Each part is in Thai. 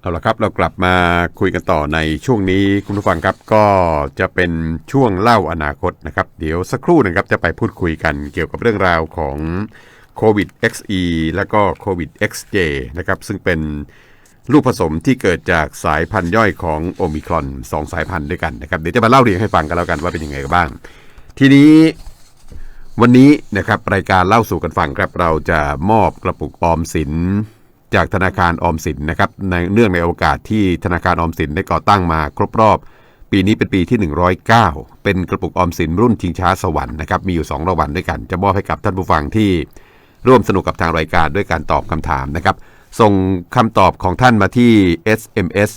เอาละครับเรากลับมาคุยกันต่อในช่วงนี้คุณผู้ฟังครับก็จะเป็นช่วงเล่าอนาคตนะครับ เดี๋ยวสักครู่นึงครับจะไปพูดคุยกันเกี่ยวกับเรื่องราวของโควิด XE แล้วก็โควิด XJ นะครับซึ่งเป็นลูกผสมที่เกิดจากสายพันธุ์ย่อยของโอมิครอนสองสายพันธุ์ด้วยกันนะครับเดี๋ยวจะมาเล่าเรียงให้ฟังกันแล้วกันว่าเป็นยังไงกันบ้าง ทีนี้วันนี้นะครับรายการเล่าสู่กันฟังครับเราจะมอบกระปุกออมสิน จากธนาคารออมสินนะครับในเนื่องในโอกาสที่ธนาคารออมสินได้ก่อตั้งมาครบรอบ ปีนี้เป็นปีที่ 109 เป็นกระปุกออมสินรุ่นชิงช้าสวรรค์นะครับมีอยู่ 2รางวัลด้วยกัน จะมอบให้กับท่านผู้ฟังที่ร่วมสนุกกับทางรายการด้วยการตอบคำถามนะครับ ส่งคำตอบของท่านมาที่ SMS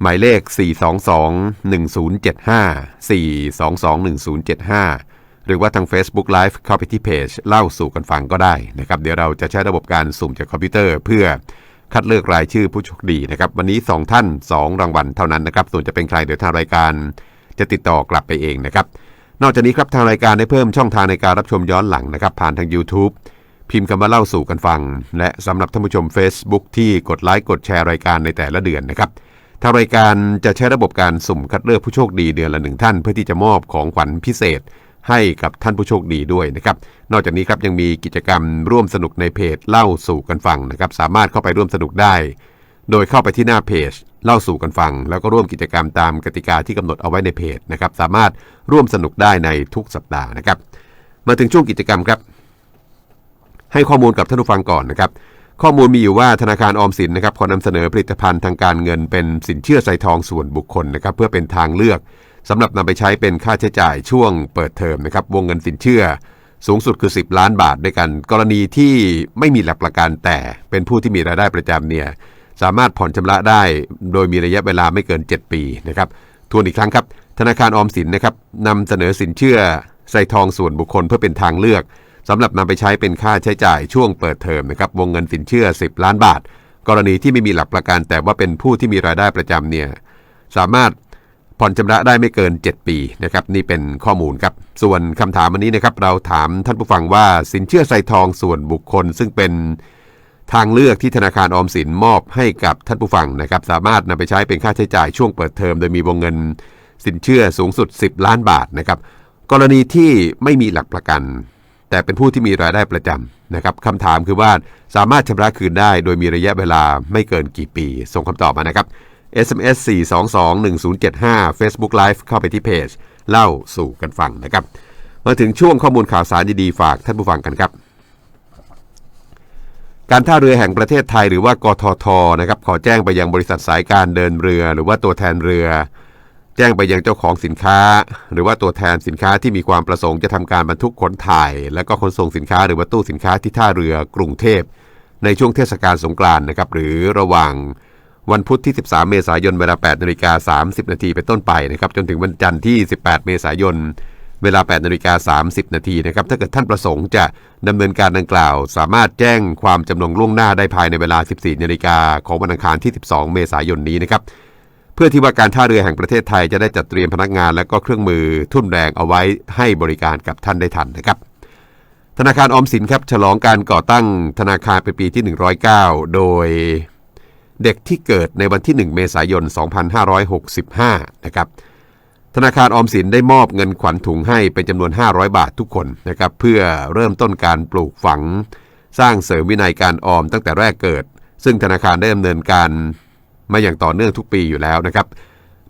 หมายเลข 422-1075 422-1075 หรือว่าทาง Facebook Live เข้าไปที่เพจเล่าสู่กันฟังก็ได้นะครับ เดี๋ยวเราจะใช้ระบบการสุ่มจากคอมพิวเตอร์ เพื่อคัดเลือกรายชื่อผู้โชคดีนะครับ วันนี้ 2 ท่าน 2 รางวัลเท่านั้นนะครับ ส่วนจะเป็นใครเดี๋ยวทางรายการจะติดต่อกลับไปเองนะครับ นอกจากนี้ครับทางรายการได้เพิ่มช่องทางในการรับชมย้อนหลังนะครับ ผ่านทาง YouTube พิมพ์คำว่าเล่าสู่กันฟัง และสำหรับท่านผู้ชม Facebook ที่กดไลค์กดแชร์รายการในแต่ละเดือนนะครับทางรายการจะใช้ระบบการสุ่มคัดเลือกผู้โชคดีเดือนละหนึ่งท่าน เพื่อที่จะมอบของขวัญพิเศษ ให้กับท่านผู้โชคดีด้วยนะครับ นอกจากนี้ครับยังมีกิจกรรมร่วมสนุกในเพจเล่าสู่กันฟังนะครับ สามารถเข้าไปร่วมสนุกได้ โดยเข้าไปที่หน้าเพจเล่าสู่กันฟัง แล้วก็ร่วมกิจกรรมตามกติกาที่กำหนดเอาไว้ในเพจนะครับ สามารถร่วมสนุกได้ในทุกสัปดาห์นะครับ มาถึงช่วงกิจกรรมครับ ให้ข้อมูลกับท่านผู้ฟังก่อนนะครับ ข้อมูลมีอยู่ว่าธนาคารออมสินนะครับขอนำเสนอผลิตภัณฑ์ทางการเงินเป็นสินเชื่อใส่ทองส่วนบุคคลนะครับ เพื่อเป็นทางเลือก สำหรับนำไปใช้เป็นค่าใช้จ่ายช่วงเปิดเทอมนะครับวงเงินสินเชื่อ สูงสุดคือ 10 ล้านบาทด้วยกัน กรณีที่ไม่มีหลักประกันแต่เป็นผู้ที่มีรายได้ประจำเนี่ยสามารถผ่อนชำระได้โดยมีระยะเวลาไม่เกิน 7 ปีนะครับทวนอีกครั้งครับ ธนาคารออมสินนะครับนำเสนอสินเชื่อใส่ทองส่วนบุคคลเพื่อเป็นทางเลือกสำหรับนำไปใช้เป็นค่าใช้จ่ายช่วงเปิดเทอมนะครับวงเงินสินเชื่อ 10 ล้านบาท กรณีที่ไม่มีหลักประกันแต่ว่าเป็นผู้ที่มีรายได้ประจำเนี่ยสามารถ ผ่อนชำระได้ไม่เกิน 7 ปีนะครับนี่เป็นข้อมูลครับ ส่วนคำถามวันนี้นะครับเราถามท่านผู้ฟังว่าสินเชื่อใส่ทองส่วนบุคคล ซึ่งเป็นทางเลือกที่ธนาคารออมสินมอบให้กับท่านผู้ฟังนะครับ สามารถนำไปใช้เป็นค่าใช้จ่ายช่วงเปิดเทอมโดยมีวงเงินสินเชื่อสูงสุด 10 ล้านบาทนะครับกรณีที่ไม่มีหลักประกัน แต่เป็นผู้ที่มีรายได้ประจำนะครับคำถามคือว่าสามารถชำระคืนได้ โดยมีระยะเวลาไม่เกินกี่ปี ส่งคำตอบมานะครับ SMS 4221075 Facebook Live เข้าไปที่เพจ เล่าสู่กันฟังนะครับ มาถึงช่วงข้อมูลข่าวสารดีๆฝากท่านผู้ฟังกันครับ การท่าเรือแห่งประเทศไทยหรือว่ากททนะครับขอแจ้งไปยังบริษัทสายการเดินเรือ หรือว่าตัวแทนเรือ แจ้งไปยังเจ้าของสินค้า หรือว่าตัวแทนสินค้าที่มีความประสงค์จะทำการบรรทุกขนถ่าย และก็ขนส่งสินค้า หรือว่าตู้สินค้าที่ท่าเรือ กรุงเทพ ในช่วงเทศกาลสงกรานต์นะครับหรือระหว่าง วันพุธที่ 13 เมษายนเวลา8นาฬิกา30 นาทีเป็นต้นไปนะครับจนถึงวันจันทร์ที่ 18 เมษายนเวลา8นาฬิกา30 นาทีนะครับถ้าเกิดท่านประสงค์จะดำเนินการดังกล่าว สามารถแจ้งความจำนงล่วงหน้าได้ภายในเวลา 14 นาฬิกาของวันอังคารที่ 12 เมษายนนี้นะครับเพื่อที่ว่าการท่าเรือแห่งประเทศไทยจะได้จัดเตรียมพนักงาน และก็เครื่องมือทุ่นแรงเอาไว้ให้บริการกับท่านได้ทันนะครับธนาคารออมสินครับฉลองการก่อตั้งธนาคารเป็นปีที่ 109 โดย เด็กที่เกิดในวันที่ 1 เมษายน 2565 นะครับ ธนาคารออมสินได้มอบเงินขวัญถุงให้เป็นจำนวน 500 บาททุกคนนะครับ เพื่อเริ่มต้นการปลูกฝัง สร้างเสริมวินัยการออมตั้งแต่แรกเกิด ซึ่งธนาคารได้ดำเนินการมาอย่างต่อเนื่องทุกปีอยู่แล้วนะครับ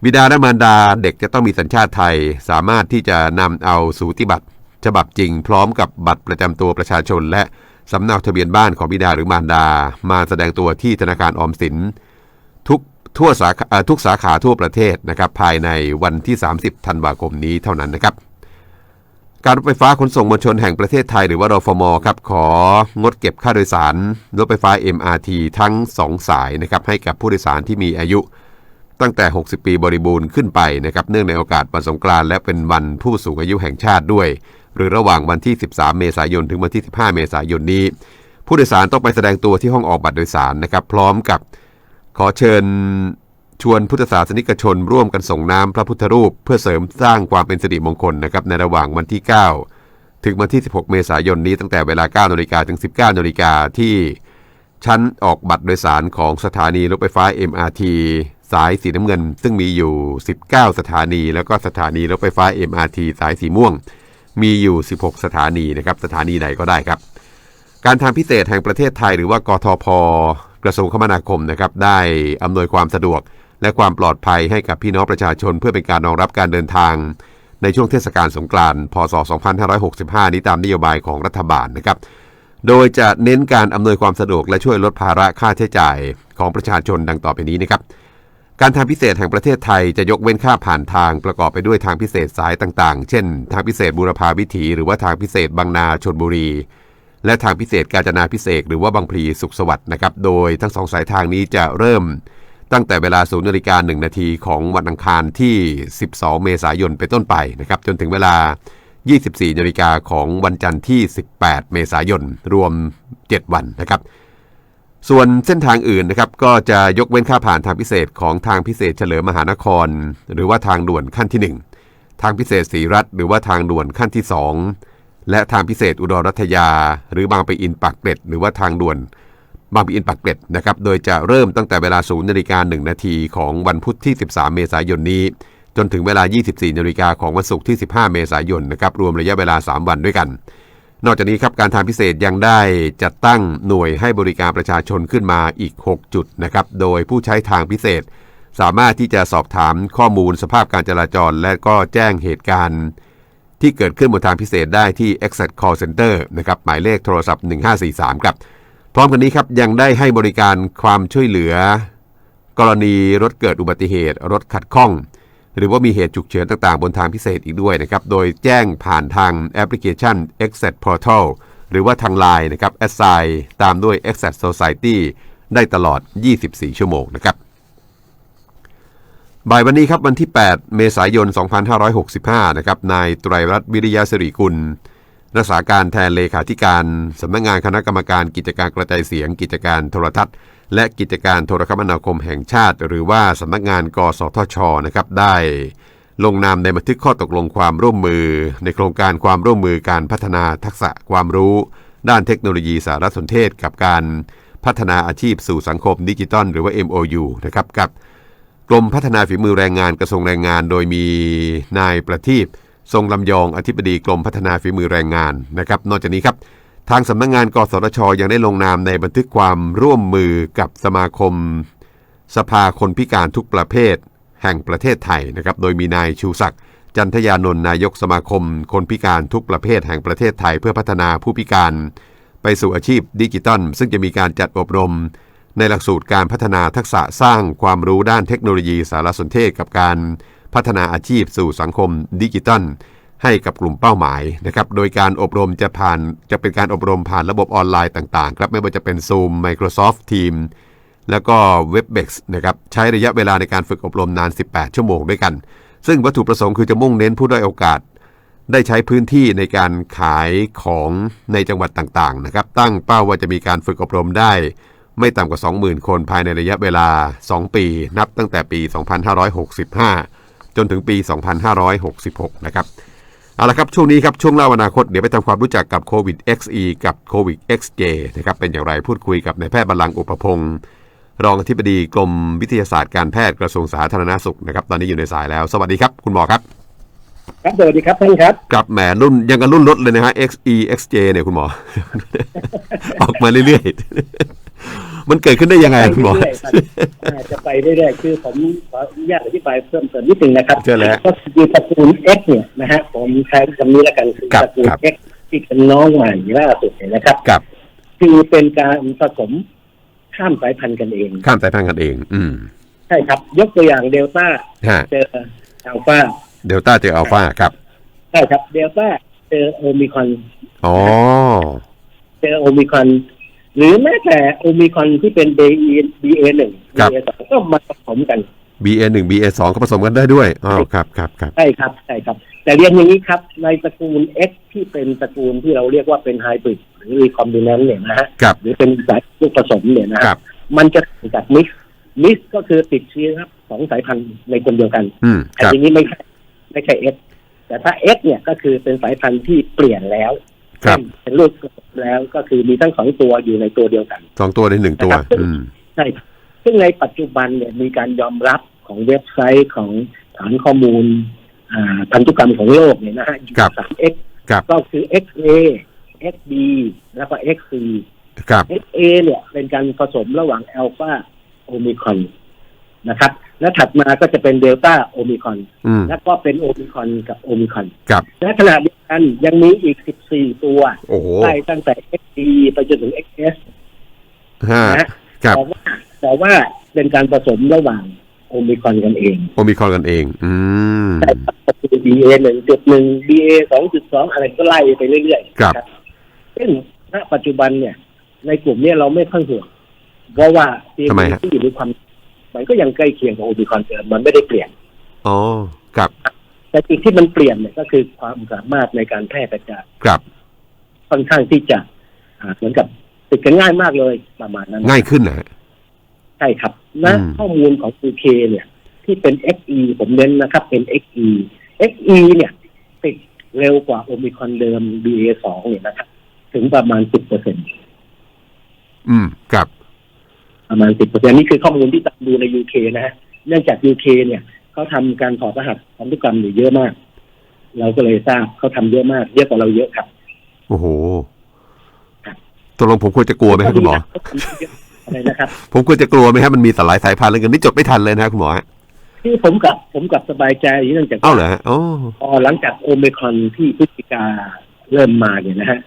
บิดาและมารดาเด็กจะต้องมีสัญชาติไทย สามารถที่จะนำเอาสูติบัตรฉบับจริง พร้อมกับบัตรประจำตัวประชาชนและ สำเนาทะเบียนบ้านของบิดาหรือมารดา มาแสดงตัวที่ธนาคารออมสิน ทุกทั่วสาขาทุกสาขาทั่วประเทศนะครับภายในวันที่ 30 ธันวาคมนี้เท่านั้นนะครับ การรถไฟฟ้าขนส่งมวลชนแห่งประเทศไทยหรือว่ารฟมครับของดเก็บค่าโดยสารรถไฟฟ้า MRT ทั้ง 2 สายนะครับให้กับผู้โดยสารที่มีอายุตั้งแต่ 60 ปีบริบูรณ์ขึ้นไปนะครับเนื่องในโอกาสวันสงกรานต์และเป็นวันผู้สูงอายุแห่งชาติด้วย หรือระหว่างวันที่ 13 เมษายน ถึงวันที่ 15 เมษายนนี้ ผู้โดยสารต้องไปแสดงตัวที่ห้องออกบัตรโดยสารนะครับ พร้อมกับขอเชิญชวนพุทธศาสนิกชนร่วมกันส่งน้ำพระพุทธรูป เพื่อเสริมสร้างความเป็นสิริมงคลนะครับในระหว่างวันที่ 9 ถึงวันที่ 16 เมษายนนี้ตั้งแต่เวลา 9 นาฬิกาถึง 19 นาฬิกาที่ชั้นออกบัตรโดยสารของสถานีรถไฟฟ้า MRT สายสีน้ำเงิน ซึ่งมีอยู่ 19 สถานี แล้วก็สถานีรถไฟฟ้า MRT สายสีม่วง มีอยู่ 16 สถานีนะครับสถานีไหนก็ได้ครับ การทางพิเศษแห่งประเทศไทยหรือว่ากทพกระทรวงคมนาคมนะครับได้อำนวยความสะดวก และความปลอดภัยให้กับพี่น้องประชาชน เพื่อเป็นการรองรับการเดินทาง ในช่วงเทศกาลสงกรานต์พศ 2565 นี้ตามนโยบายของรัฐบาลนะครับโดยจะเน้นการอำนวยความสะดวกและช่วยลดภาระค่าใช้จ่ายของประชาชนดังต่อไปนี้นะครับ การทางพิเศษแห่งประเทศไทยจะยกเว้นค่าผ่านทางประกอบไปด้วยทางพิเศษสายต่างๆ เช่น ทางพิเศษบูรพาวิถีหรือว่าทางพิเศษบางนาชนบุรี และทางพิเศษกาญจนาพิเศษหรือว่าบางพลีสุขสวัสดิ์นะครับ โดยทั้งสองสายทางนี้จะเริ่ม ตั้งแต่เวลา0นาฬิกา1นาทีของวันอังคารที่ 12 เมษายนเป็นต้นไปนะครับ จนถึงเวลา 24นาฬิกาของวันจันทร์ที่ 18 เมษายนรวม 7 วันนะครับ ส่วนเส้นทางอื่นนะครับก็จะยกเว้นค่าผ่านทางพิเศษของทางพิเศษเฉลิมมหานคร หรือว่าทางด่วนขั้นที่ 1 ทางพิเศษศรีรัฐ หรือว่าทางด่วนขั้นที่ 2 และทางพิเศษอุดรรัตยา หรือบางปะอินปากเกร็ด หรือว่าทางด่วนบางปะอินปากเกร็ดนะครับโดยจะเริ่มตั้งแต่เวลา0นาฬิกา1นาทีของวันพุธที่ 13 เมษายนนี้ จนถึงเวลา 24นาฬิกาของวันศุกร์ที่ 15 เมษายนนะครับรวมระยะเวลา 3 วันด้วยกัน นอกจากนี้ครับการทางพิเศษยังได้จัดตั้งหน่วยให้บริการประชาชนขึ้นมาอีก 6 จุดนะครับ โดยผู้ใช้ทางพิเศษ สามารถที่จะสอบถามข้อมูลสภาพการจราจร และก็แจ้งเหตุการณ์ ที่เกิดขึ้นบนทางพิเศษได้ที่ Exit Call Center นะครับหมายเลขโทรศัพท์ 1543ครับพร้อมกันนี้ครับยังได้ให้บริการความช่วยเหลือ กรณีรถเกิดอุบัติเหตุ รถขัดข้อง หรือว่ามีเหตุฉุกเฉินต่างๆ บนทางพิเศษอีกด้วยนะครับ โดยแจ้งผ่านทางแอปพลิเคชัน Exit Portal หรือว่าทาง Line นะครับ a s s i ตามด้วย Exit Society ได้ตลอด 24 ชั่วโมงนะครับ บ่ายวันนี้ครับวันที่ 8 เมษายน 2565 นะครับ นายไตรรัตน์วิริยะสิริกุล รักษาการแทนเลขาธิการสำนักงานคณะกรรมการกิจการกระจายเสียง กิจการโทรทัศน์ และกิจการโทรคมนาคมแห่งชาติ หรือว่าสำนักงานกสทชนะครับได้ลงนามในบันทึกข้อตกลงความร่วมมือ ในโครงการความร่วมมือการพัฒนาทักษะความรู้ ด้านเทคโนโลยีสารสนเทศ กับการพัฒนาอาชีพสู่สังคมดิจิทัลหรือว่า MOU นะครับกับกรมพัฒนาฝีมือแรงงานกระทรวงแรงงาน โดยมีนายประทีปทรงลำยองอธิบดีกรมพัฒนาฝีมือแรงงานนะครับ นอกจากนี้ครับ ทางสำนักงงานกสทช ยังได้ลงนามในบันทึกความร่วมมือกับสมาคม สภาคนพิการทุกประเภท แห่งประเทศไทยนะครับ โดยมีนายชูศักดิ์จันทยานนท์นายกสมาคม คนพิการทุกประเภทแห่งประเทศไทย เพื่อพัฒนาผู้พิการ ไปสู่อาชีพดิจิตอลซึ่งจะมีการจัดอบรม ในหลักสูตรการพัฒนาทักษะสร้างความรู้ด้านเทคโนโลยีสารสนเทศกับการพัฒนาอาชีพสู่สังคมดิจิตัล ให้กับกลุ่มเป้าหมายนะครับ โดยการอบรมจะผ่านจะเป็นการอบรมผ่านระบบออนไลน์ต่างๆ ครับ ไม่ว่าจะเป็น Zoom Microsoft Teams แล้วก็ WebEx นะครับ ใช้ระยะเวลาในการฝึกอบรมนาน 18 ชั่วโมงด้วยกัน ซึ่งวัตถุประสงค์คือจะมุ่งเน้นผู้ด้อยโอกาส ได้ใช้พื้นที่ในการขายของในจังหวัดต่างๆ นะครับ ตั้งเป้าว่าจะมีการฝึกอบรมได้ ไม่ต่ำกว่า 20,000 คนภายในระยะเวลา 2 ปี นับตั้งแต่ปี 2565 จนถึงปี 2566 นะครับ เอาละครับ ช่วงนี้ครับ ช่วงเล่าอนาคต เดี๋ยวไปทำความรู้จักกับโควิด XE กับโควิด XJ นะครับเป็นอย่างไรพูดคุยกับนายแพทย์บาลังก์อุปพงศ์รองอธิบดีกรมวิทยาศาสตร์การแพทย์กระทรวงสาธารณสุขนะครับตอนนี้อยู่ในสายแล้ว สวัสดีครับคุณหมอครับ ครับสวัสดีครับท่านครับกับแหมรุ่นยังกับรุ่นรถเลยนะฮะ XE XJ เนี่ยคุณหมอ ออกมาเรื่อยๆ มันเกิดขึ้นได้ยังไงคุณหมอไปเรื่อยๆครับอ่าจะไปเรื่อยๆคือผมขออนุญาตอธิบายเพิ่มเติมนิดนึงนะครับเชิญเลยฮะก็คือตระกูล X เนี่ยนะฮะผมใช้คำนี้แล้วกันคือครับตระกูลครับ X ที่เป็นน้องใหม่ล่าสุดเนี่ยนะครับกับ คือเป็นการผสมข้ามสายพันธุ์กันเอง ข้ามสายพันธุ์กันเอง อืมใช่ครับ ยกตัวอย่างเดลต้าฮะเจออัลฟาเดลต้าเจออัลฟาครับใช่ครับ เดลต้าเจอโอมิครอนอ๋อเจอโอมิครอน หรือแม้แต่โอมิครอนที่เป็น BA หนึ่ง ครับ BA สองก็มาผสมกัน BA 1 BA 2 ก็ผสมกันได้ด้วยอ๋อครับครับครับ ใช่ครับใช่ครับ แต่เรียนอย่างนี้ครับในตระกูล X ที่เป็นตระกูลที่เราเรียกว่าเป็นไฮบริดหรือรีคอมบิเนนเนี่ยนะฮะครับหรือเป็นสายลูกผสมเนี่ยนะคฮะรับ มันจะต่างจากมิกซ์มิกซ์ก็คือติดเชื้อครับสองสายพันธุ์ในคนเดียวกัน อืมแต่ครับ ทีนี้ไม่ใช่ไม่ใช่ X แต่ถ้า X เนี่ยก็คือเป็นสายพันธุ์ที่เปลี่ยนแล้ว ครับเป็นลูกแล้วก็คือมีทั้งสองตัวอยู่ในตัวเดียวกันสองตัวในหนึ่งตัวนะครับอืมใช่ครับซึ่งในปัจจุบันเนี่ยมีการยอมรับของเว็บไซต์ของฐานข้อมูลอ่าพันธุกรรมของโลกเนี่ยนะฮะอยู่ครับสาม X ครับก็คือ XA XB แล้วก็ XC ครับ XA เนี่ยเป็นการผสมระหว่างอัลฟาโอมิครอนนะครับ และถัดมาก็จะเป็นเดลต้าโอมิครอนอืมแล้วก็เป็นโอมิครอนกับโอมิครอนครับและขณะเดียวกันยังมีอีก 14 ตัวโอ้โหไล่ตั้งแต่ XD ไปจนถึง XS ห้านะฮะครับแต่ว่าแต่ว่าเป็นการผสมระหว่างโอมิครอนกันเองโอมิครอนกันเอง อืมแต่ก็คือ BA หนึ่งจุดหนึ่ง BA สองจุดสองอะไรก็ไล่ไปเรื่อยๆครับนะซึ่งณปัจจุบันเนี่ย ในกลุ่มเนี้เราไม่ค่อยห่วงเพราะว่าทำไมฮะ ที่อยู่ในความ มันก็ยังใกล้เคียงกับโอมิครอนเดิมมันไม่ได้เปลี่ยนอ๋อครับแต่สิ่งที่มันเปลี่ยนเนี่ยก็คือความสามารถในการแพร่กระจายครับค่อนข้างที่จะอ่าเหมือนกับติดกันง่ายมากเลยประมาณนั้นง่ายขึ้นนะฮะใช่ครับณอืมข้อมูลของ UK เนี่ย ที่เป็น XE ผมเน้นนะครับ เป็น XE XE เนี่ย ติดเร็วกว่าโอมิครอนเดิม BA2 เนี่ยนะครับ ถึงประมาณ10เปอร์เซ็นอืมครับ ประมาณ10เปอร์เซ็นนี่คือข้อมูลที่ตามดูใน UK นะฮะเนื่องจาก UK เนี่ยเขาทำการถอดรหัสพันธุกรรมอยู่เยอะมาก เราก็เลยทราบเขาทำเยอะมากเยอะกว่าเราเยอะครับ โอ้โหครับตกลงผมควรจะกลัวไหมครับคุณหมออะไรนะครับ ผมควรจะกลัวไหมครับมันมีสลายสายพันธุ์อะไรกันนี่จดไม่ทันเลยนะครับคุณหมอฮะที่ผมกับผมกับสบายใจเนื่องจากเอ้าเหรอฮะอ๋อพอหลังจากโอเมครอนที่พฤศจิกาเริ่มมาเนี่ยนะฮะ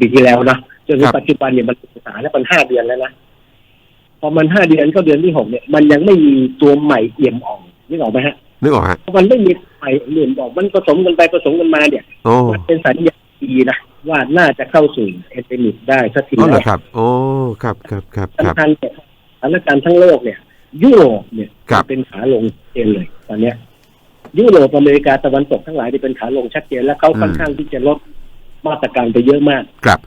ปีที่แล้วนะจนถึงปัจจุบันเนี่ยมันศึกษาแล้วมันห้าเดือนแล้วนะ พอมันห้าเดือนก็เดือนที่หกเนี่ยมันยังไม่มีตัวใหม่เอี่ยมอ่องนึกออกไหมฮะนึกออกฮะเพราะมันไม่มีใหม่เอี่ยมอ่องมันผสมกันไปผสมกันมาเนี่ยโอ้มันเป็นสัญญาณดีนะว่าน่าจะเข้าสู่เอเดมิกได้สักทีอ๋อเหรแล้อวครับ โอ้ครับครับครับครับสำคัญเนี่ยสถานการณ์ทั้งโลกเนี่ย ยุโรปเนี่ยครับเป็นขาลงเองเลยตอนเนี้ยยุโรปอเมริกาตะวันตกทั้งหลายที่เป็นขาลงชัดเจนและเขาค่อนข้างที่จะลดมาตรการไปเยอะมาก ครับ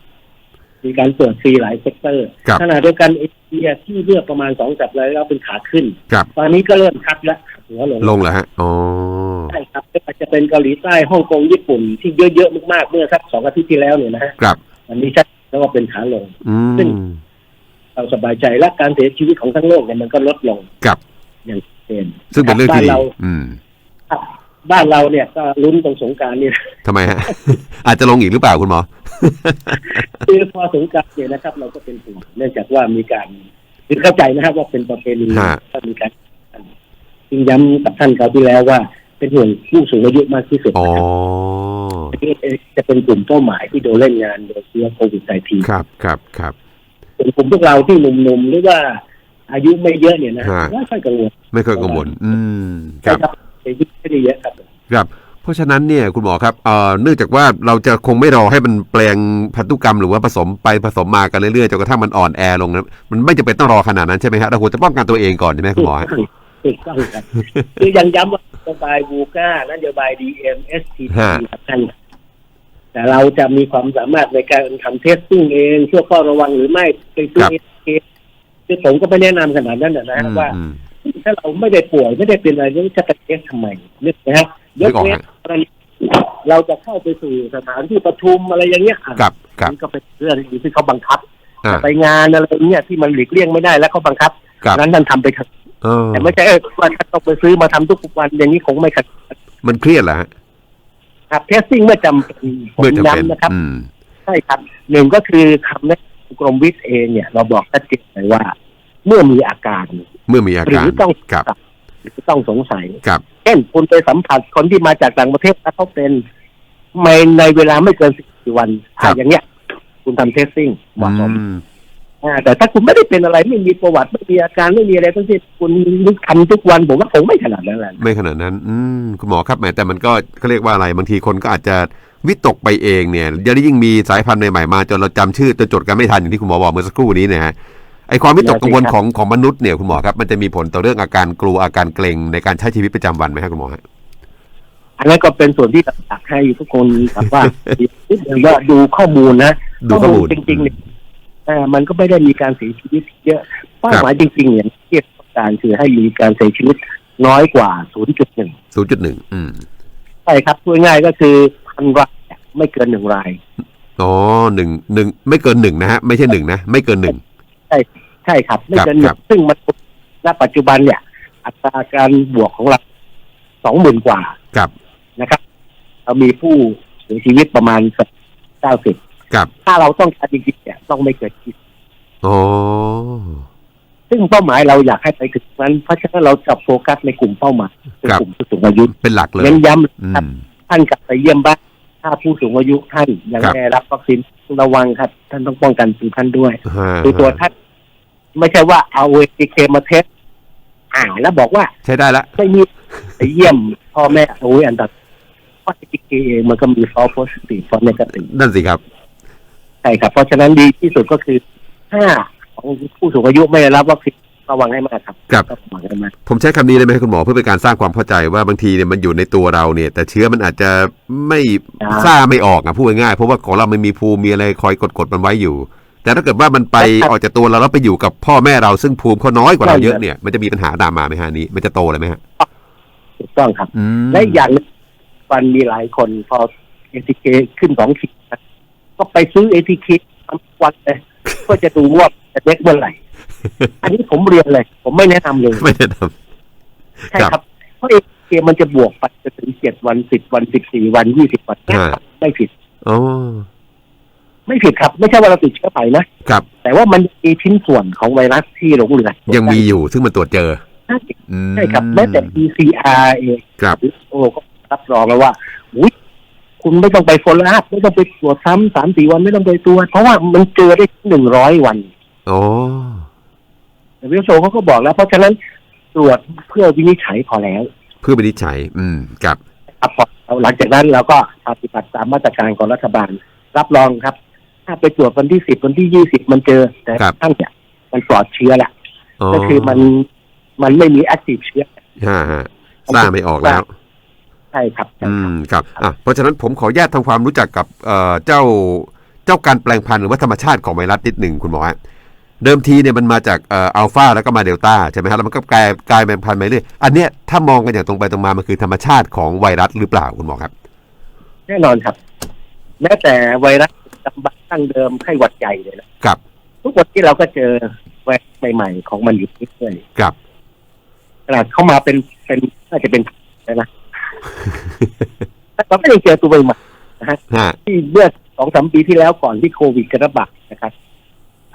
มีการเปิดฟรีหลายเซกเตอร์ครับขณะเดียวกันเอเชียที่เลือกประมาณสองสัปดาห์แล้วเป็นขาขึ้นครับตอนนี้ก็เริ่มคัดแล้วหัวลงลงเหรอฮะอ๋อใช่ครับอาจจะเป็นเกาหลีใต้ฮ่องกงญี่ปุ่นที่เยอะๆมากๆเมื่อสักสองอาทิตย์ที่แล้วเนี่ยนะฮะครับอันนี้ชัดแล้วว่าเป็นขาลงอืซึ่งมเราสบายใจและการเสียชีวิตของทั้งโลกเนี่ยมันก็ลดลงครับอย่างชัดเจนซึ่งเป็นเรื่องที่บ้านดีเราอืม บ้านเราเนี่ยก็ลุ้นตรงสงกรารนี่ทำไมฮะ อาจจะลงอีกหรือเปล่าคุณหมอคือพอสงกรารเนี่ยนะครับ เราก็เป็นห่วงเนื่องจากว่ามีการคือเข้าใจนะครับว่าเป็นประเพณีฮะก็มีการจึงย้ำกับท่านเขาวที่แล้วว่า เป็นห่วงผู้สูงอายุมากที่สุดอ๋อนะครับจะเป็นกลุ่มเป้าหมายที่โดนเล่นงานโดยเชื้อโควิด -19 ครับครับครับส่วนกลุ่มพวกเราที่หนุ่มๆหรือว่าอายุไม่เยอะเนี่ยนะฮะไม่ค่อยกังวลไม่เคยกังวล อืมครับ ใช่ครับอายุไม่ได้เยอะครับครับ เพราะฉะนั้นเนี่ยคุณหมอครับเอ่อเนื่องจากว่าเราจะคงไม่รอให้มันแปลงพันธุกรรมหรือว่าผสมไปผสมมากันเรื่อยๆจนกระทั่งมันอ่อนแอลงนะมันไม่จำเป็นต้องรอขนาดนั้นใช่ไหมฮะเราควรจะป้องกันตัวเองก่อนใช่ไหมคุณหมอฮะถูกต้องครับคือยังย้ำว่านโยบายบูก้านโยบายดีเอ็มเอสทีฮะครับท่านแต่เราจะมีความสามารถในการทำเทสติ้งเองช่วยเฝ้าระวังหรือไม่ไปซื้อเองคือผมก็ไม่แนะนำขนาดนั้นนะนะฮะว่าอืม ถ้าเราไม่ได้ป่วยไม่ได้เป็นอะไรแล้วจะไปเทสทำไมนึกนะฮะยนึกกออกเว้นฮะกรณีเราจะเข้าไปสู่สถานที่ประชุมอะไรอย่างเงี้ยอะครับครับนี่ก็เป็นเรื่องที่เขาบังคับอ่าไปงานอะไรเงี้ยที่มันหลีกเลี่ยงไม่ได้แล้วเขาบังคับครับนั้นท่านทำไปเถอะเออแต่ไม่ใช่เออว่าถ้าต้องไปซื้อมาทำทุกวันอย่างนี้คงไม่ขัดมันเครียดเหรอฮะครับเทสติ้งเมื่อจำเป็นผมเมื่อจำเป็นย้ำนะครับอืมใช่ครับหนึ่งก็คือคำแนะนำของกรมวิทย์เองเนี่ย เราบอกชัดเจนเลยว่า เมื่อมีอาการ เมื่อมีอาหรืการอต้องครับหรือต้องสงสัยครับเช่นคุณไปสัมผัสคนที่มาจากต่างประเทศแล้วเขาเป็นในในเวลาไม่เกินสิบสี่วันครัถ้าบอย่างเงี้ย คุณทำเทสติ้งเหมาะสมอืมอ่าแต่ถ้าคุณไม่ได้เป็นอะไรไม่มีประวัติไม่มีอาการไม่มีอะไรทั้งสิ้นคุณนึกทำทุกวันผมว่าคงไม่ขนาดนั้นแหละไม่ขนาดนั้น อืมคุณหมอครับแหมแต่มันก็เขาเรียกว่าอะไรบางทีคนก็อาจจะวิตกไปเองเนี่ยยังยิ่งมีสายพันธุ์ใหม่ๆมาจนเราจำชื่อจนจดกันไม่ทันอย่างที่คุณหมอบอกเมื่อสักครู่นี้นะฮะ ไอความวิตกกังวลของของมนุษย์เนี่ยคุณหมอครับ มันจะมีผลต่อเรื่องอาการกลัวอาการเกร็งในการใช้ชีวิตประจำวันไหมครับคุณหมอฮะอันนั้นก็เป็นส่วนที่อยากให้ทุกคนแบบว่านิดนึงว่าดูข้อมูลนะดูข้อมูลจริงๆเนี่ยเอ่อมันก็ไม่ได้มีการเสียชีวิตเยอะเป้าหมายจริงๆเนี่ยที่ต้องการคือให้มีการเสียชีวิตน้อยกว่า 0.1ศูนย์จุดหนึ่งอืมใช่ครับพูดง่ายๆก็คือพันรายไม่เกินหนึ่งรายออ๋อหนึ่งหนึ่งไม่เกินหนึ่งนะฮะ ไม่ใช่หนึ่งนะ ไม่เกินหนึ่งใช่ ครับ ไม่ครับเกินหคนึ่รังบซึ่งมันณปัจจุบันเนี่ย อัตราการบวกของเราสองหมื่นกว่ากับนะครับเรามีผู้เสียชีวิตประมาณเก้าสิบกับถ้าเราต้องการจริงๆเนี่ยต้องไม่เกินยี่สิบอ๋อซึ่งเป้าหมายเราอยากให้ไปถึงนั้น เพราะฉะนั้นเราจะโฟกัสในกลุ่มเป้าหมายคือกลุ่มผู้สูงอายุเป็นหลักเลยเน้นย้อืำครับมท่านกลับไปเยี่ยมบ้านถ้าผู้สูงอายุท่านยังครับไม่ได้รับวัคซีนระวังครับ ท่านต้องป้องกันตัวท่านด้วยฮะคือตัวท่าน ไม่ใช่ว่าเอาเอทีเคมาเทสอ่าแล้วบอกว่า ใช้ได้ละไม่มีไปเยี่ยมพ่อแม่โอ้ยอันตรายเพราะเอทีเคเองมันก็มีฟอลโพสิทีฟฟอลเนกาทีฟนั่นสิครับใช่ครับ เพราะฉะนั้นดีที่สุดก็คือถ้าของผู้สูงอายุไม่ได้รับวัคซีนระวังให้มากครับครับระวังให้มากผมใช้คำนี้ได้ไหมคุณหมอเพื่อเป็นการสร้างความเข้าใจว่าบางทีเนี่ยมันอยู่ในตัวเราเนี่ย แต่เชื้อมันอาจจะไม่ซ่าไม่ออกอะพูดง่ายๆเพราะว่าของเรามันมีภูมิมีอะไรคอยกดกดๆมันไว้อยู่ แต่ถ้าเกิดว่ามันไปออกจากตัวเราแล้วไปอยู่กับพ่อแม่เราซึ่งภูมิเขาน้อยกว่าเราเยอะเนี่ยมันจะมีปัญหาตามมาไหมฮะอันนี้ มันจะโตเลยไหมฮะถูกต้องครับอืมและอีกอย่างหนึ่งวันมีหลายคนพอเอทีเคขึ้นสองขีดนะก็ไปซื้อเอทีเคทำวันเลยเพื่อจะดูว่าจะเล็กเมื่อไหร่ อันนี้ผมเรียนเลย ผมไม่แนะนำเลยไม่ได้ทใช่ครับครับ เพราะเอทีเคมันจะบวกไปจนถึงเจ็ดวันสิบวันสิบสี่วันยี่สิบวันฮะไม่ผิดำอ๋อ ไม่ผิดครับ ไม่ใช่ว่าเราติดเชื้อไปนะครับ แต่ว่ามันมีชิ้นส่วนของไวรัสที่หลงเหลือยังมีอยู่ซึ่งมันตรวจเจอใช่อืมใช่ครับแม้แต่ PCR เองครับโอ้ก็รับรองแล้วว่าอุ้ยคุณไม่ต้องไปโฟล์อัพไม่ต้องไปตรวจซ้ำสามสี่วันไม่ต้องไปตรวจเพราะว่ามันเจอได้หนึ่งร้อยวันอ๋อแต่วิโซเขาก็บอกแล้ว เพราะฉะนั้นตรวจเพื่อวินิจฉัยพอแล้วเพื่อวินิจฉัย อืมครับ ครับพอหลังจากนั้นเราก็ปฏิบัติตามมาตรการของรัฐบาล รับรองครับ ถ้าไปตรวจวันที่สิบวันที่ยี่สิบมันเจอ แต่ครับท่านเนี่ยมันปลอดเชื้อแหละอ๋อก็คือมันมันไม่มีแอคทีฟเชื้อ ฮะฮะซ่าไม่ออกแล้ว ใช่ครับใช่อืครับมครับอะเพราะฉะนั้นผมขออนุญาตทำความรู้จักกับเอ่อเจ้าเจ้าการแปลงพันธุ์หรือว่าธรรมชาติของไวรัสนิดหนึ่งคุณหมอฮะเดิมทีเนี่ยมันมาจากเอ่ออัลฟาแล้วก็มาเดลต้าใช่ไหมฮะแล้วมันก็กลายกลายเป็นพันธุ์ไปเรื่อยอันเนี้ยถ้ามองกันอย่างตรงไปตรงมามันคือธรรมชาติของไวรัสหรือเปล่าคุณหมอครับ แน่นอนครับ แม้แต่ไวรัส จำบัดตั้งเดิมไข้หวัดใหญ่เลยนะครับ ทุกวันที่เราก็เจอไวรัสใหม่ ๆ ของมันอยู่เรื่อยครับๆขนาดเข้ามาเป็นเป็นน่าจะเป็นนะนะเราก็ยังเจอตัวใหม่ฮะๆที่เมื่อสองสามปีที่แล้วก่อนที่โควิดจะระบาดนะครับ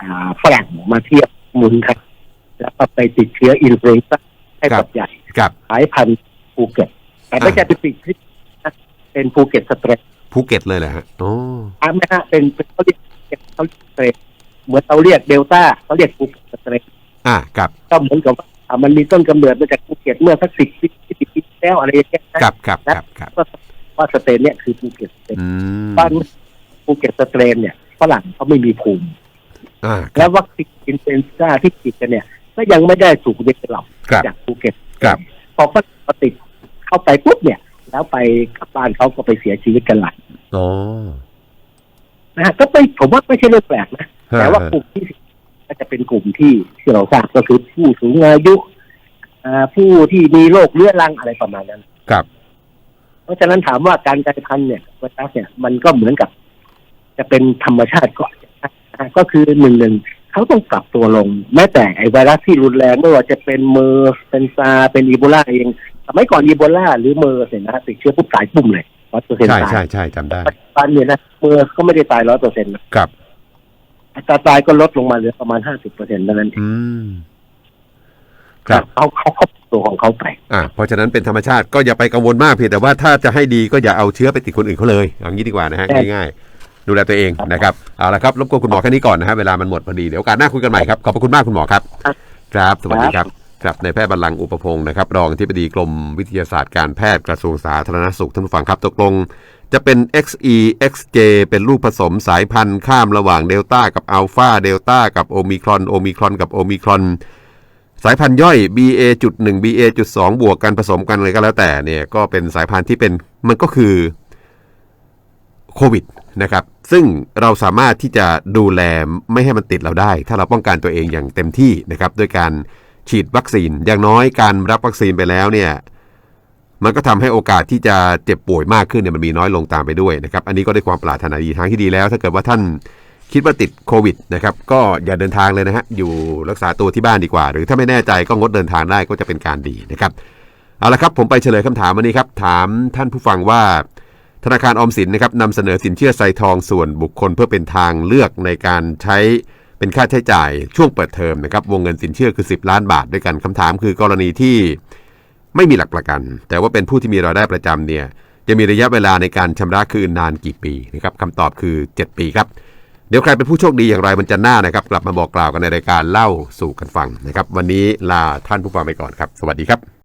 อ่าฝรั่งมาเทียบหมุนครับแล้วก็ไปติดเชื้ออินฟลูเอนซ่าไข้หวัดใหญ่ครับสายพันธุ์ภูเก็ตแต่ไม่ใช่เป็นติดที่นะเป็นภูเก็ตสเตรท ภูเก็ตเลยแหละฮะอ๋ออ่าไม่ฮะเป็นเป็นเขาเรียกเขาเรียกสเตรทเหมือนเราเรียกเดลต้าเขาเรียกภูเก็ตสเตรทอ่าครับก็เหมือนกับว่าอ่ามันมีต้นกำเนิดมาจากภูเก็ตเมื่อสักสิบสิบสิบปีที่แล้วอะไรอย่างเงี้ยนะครับครับครับครับก็ว่าสเตรทเนี่ยคือภูเก็ตสเตรทอืมบ้านภูเก็ตสเตรทเนี่ยฝรั่งเขาไม่มีภูมิอ่าคแล้รับววัคซีนอินฟลูเอนซ่าที่ฉีดกันเนี่ย ก็ยังไม่ได้ถูกเด็กหลับครับจากภูเก็ตครับพอฝรั่งเขาติดเข้าไปปุ๊บเนี่ย แล้วไปกลับบ้านเขาก็ไปเสียชีวิตกันหลายอ๋อนะฮะก็ไม่ผมว่าไม่ใช่เรื่องแปลกนะฮะแต่ว่ากลุ่มที่ก็จะเป็นกลุ่มที่ที่เราทราบก็คือผู้สูงอายุอ่าผู้ที่มีโรคเรื้อรังอะไรประมาณนั้น ครับ เพราะฉะนั้นถามว่าการกลายพันธุ์เนี่ยไวรัสเนี่ยมันก็เหมือนกับ จะเป็นธรรมชาติก่อนนะฮะก็คือหนึ่งหนึ่งเขาต้องปรับตัวลง แม้แต่ไอไวรัสที่รุนแรงไม่ว่าจะเป็นเมอร์เป็นซาร์เป็นอีโบลาเอง สมัยก่อนอีโบลาหรือเมอร์เนี่ยนะฮะติดเชื้อปุ๊บตายปุ่มเลยร้อยเปอร์เซ็นต์ใช่ตายใช่ใช่จำได้ปัจจุบันเนี่ยนะเมอร์ก็ไม่ได้ตายร้อยเปอร์เซ็นต์ครับอัตราตายก็ลดลงมาเหลือประมาณห้าสิบเปอร์เซ็นต์เท่านั้นเองอืมครับเขาเขาเขาตัวของเขาไป อ่า เพราะฉะนั้นเป็นธรรมชาติก็อย่าไปกังวลมากเพียงแต่ว่าถ้าจะให้ดีก็อย่าเอาเชื้อไปติดคนอื่นเขาเลยอย่างนี้ดีกว่านะฮะใช่ง่ายๆดูแลตัวเองครับนะครับเอาละครับรบกวนคุณหมอแค่นี้ก่อนนะฮะเวลามันหมดพอดีเดี๋ยวโอกาสหน้าคุยกันใหม่ครับขอบพระคุณมากคุณหมอครับ ครับสวัสดีครับ ครับในแพทย์บัลลังก์อุปพงศ์นะครับรองอธิบดีกรมวิทยาศาสตร์การแพทย์กระทรวงสาธารณสุขท่านผู้ฟังครับตกลง จะเป็น XE XJ เป็นลูกผสมสายพันธุ์ข้ามระหว่างเดลต้ากับอัลฟาเดลต้ากับโอมิครอนโอมิครอนกับโอมิครอนสายพันธุ์ย่อย BA จุดหนึ่ง BA จุดสองบวกกันผสมกันอะไรก็แล้วแต่เนี่ยก็เป็นสายพันธุ์ที่เป็นมันก็คือโควิดนะครับ ซึ่งเราสามารถที่จะดูแลไม่ให้มันติดเราได้ ถ้าเราป้องกันตัวเองอย่างเต็มที่นะครับ ด้วยการ ฉีดวัคซีน อย่างน้อยการรับวัคซีนไปแล้วเนี่ยมันก็ทำให้โอกาสที่จะเจ็บป่วยมากขึ้นเนี่ยมันมีน้อยลงตามไปด้วยนะครับ อันนี้ก็ได้ความปรารถนาดีทางที่ดีแล้ว ถ้าเกิดว่าท่านคิดว่าติดโควิดนะครับ ก็อย่าเดินทางเลยนะฮะ อยู่รักษาตัวที่บ้านดีกว่า หรือถ้าไม่แน่ใจก็งดเดินทางได้ก็จะเป็นการดีนะครับ เอาละครับ ผมไปเฉลยคำถามวันนี้ครับ ถามท่านผู้ฟังว่า ธนาคารออมสินนะครับนำเสนอสินเชื่อใส่ทองส่วนบุคคลเพื่อเป็นทางเลือกในการใช้ เป็นค่าใช้จ่ายช่วงเปิดเทอมนะครับวงเงินสินเชื่อคือ 10 ล้านบาทด้วยกันคำถามคือกรณีที่ไม่มีหลักประกัน แต่ว่าเป็นผู้ที่มีรายได้ประจำเนี่ยจะมีระยะเวลาในการชำระคืนนานกี่ปีนะครับคำตอบคือ 7 ปีครับเดี๋ยวใครเป็นผู้โชคดีอย่างไรมันจะหน้านะครับ กลับมาบอกกล่าวกันในรายการเล่าสู่กันฟังนะครับ วันนี้ลาท่านผู้ฟังไปก่อนครับ สวัสดีครับ